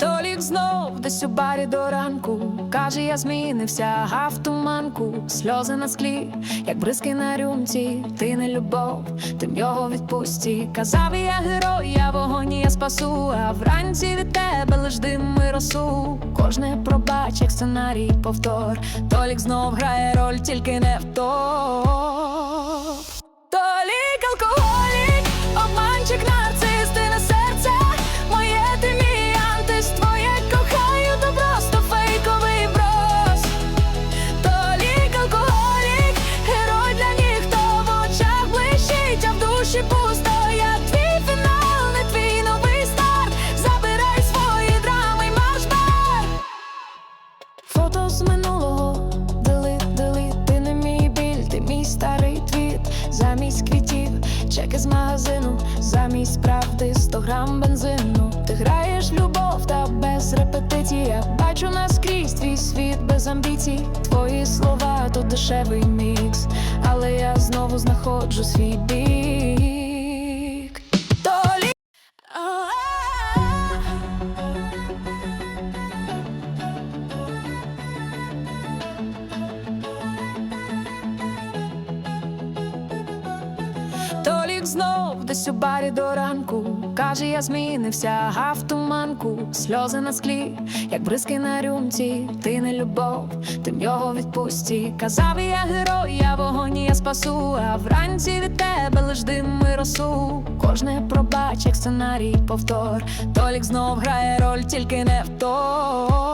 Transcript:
Толік знов десь у барі до ранку. Каже, я змінився, гав туманку. Сльози на склі, як бризки на рюмці. Ти не любов, тим його відпусті Казав я герой, я вогонь, я спасу. А вранці від тебе лиш миросу, Кожне пробач, як сценарій повтор. Толік знов грає роль, тільки не в чеки з магазину Замість правди, 100 грам бензину. Ти граєш любов та без репетицій. Я бачу наскрізь твій світ без амбіцій. Твої слова то дешевий мікс. Але я знову знаходжу свій бік Толік знов десь у барі до ранку. Каже, я змінився, гав туманку. Сльози на склі, як бризки на рюмці. Ти не любов, тим його відпусті Казав я герой, я вогонь, я спасу. А вранці від тебе лиш дим і росу. Кожне пробач, як сценарій повтор. Толік знов грає роль, тільки не в то